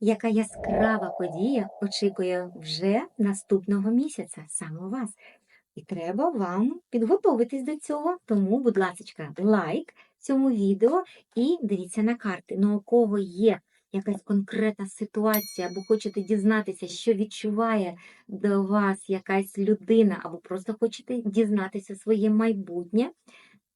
Яка яскрава подія очікує вже наступного місяця саме вас. І треба вам підготуватись до цього. Тому, будь ласка, лайк цьому відео і дивіться на карти. Ну, у кого є якась конкретна ситуація, або хочете дізнатися, що відчуває до вас якась людина, або просто хочете дізнатися своє майбутнє.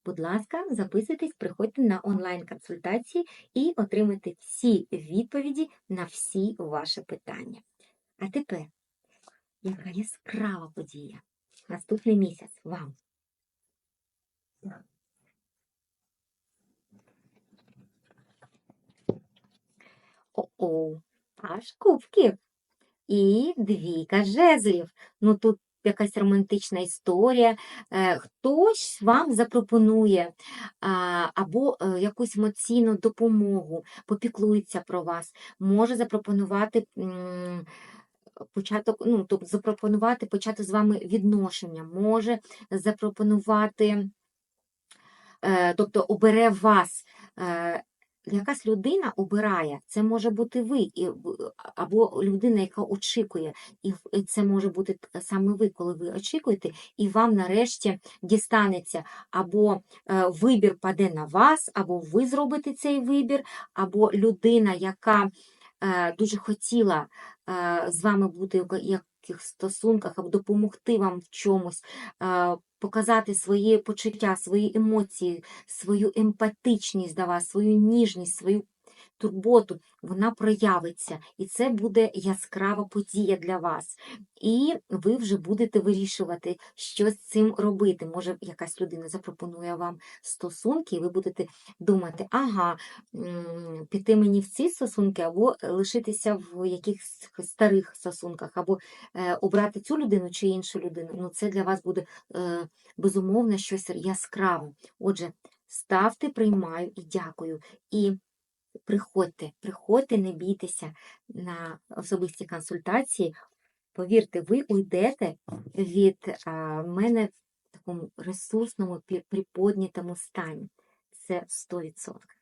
Будь ласка, записуйтесь, приходьте на онлайн-консультації і отримайте всі відповіді на всі ваші питання. А тепер, яка яскрава подія? Наступний місяць вам. О-о, аж кубків. І двійка жезлів. Ну тут якась романтична історія. Е, Хтось вам запропонує або е, якусь емоційну допомогу, попіклується про вас, може запропонувати. Початок, ну, тобто запропонувати почати з вами відношення, може запропонувати, е, тобто обере вас. Якась людина обирає, це може бути ви, або людина, яка очікує, і це може бути саме ви, коли ви очікуєте, і вам нарешті дістанеться. Або е, вибір паде на вас, або ви зробите цей вибір, або людина, яка е, дуже хотіла е, з вами бути в якихось стосунках, або допомогти вам в чомусь, показати свої почуття, свої емоції, свою емпатичність до вас, свою ніжність, свою турботу, вона проявиться, і це буде яскрава подія для вас. І ви вже будете вирішувати, що з цим робити. Може, якась людина запропонує вам стосунки, і ви будете думати, ага, піти мені в ці стосунки, або лишитися в якихось старих стосунках, або е, обрати цю людину чи іншу людину. Ну, це для вас буде е, безумовно щось яскраве. Отже, ставте, приймаю і дякую. І приходьте, приходьте, не бійтеся на особисті консультації. Повірте, ви уйдете від мене в такому ресурсному, приподнятому стані. Це 100%.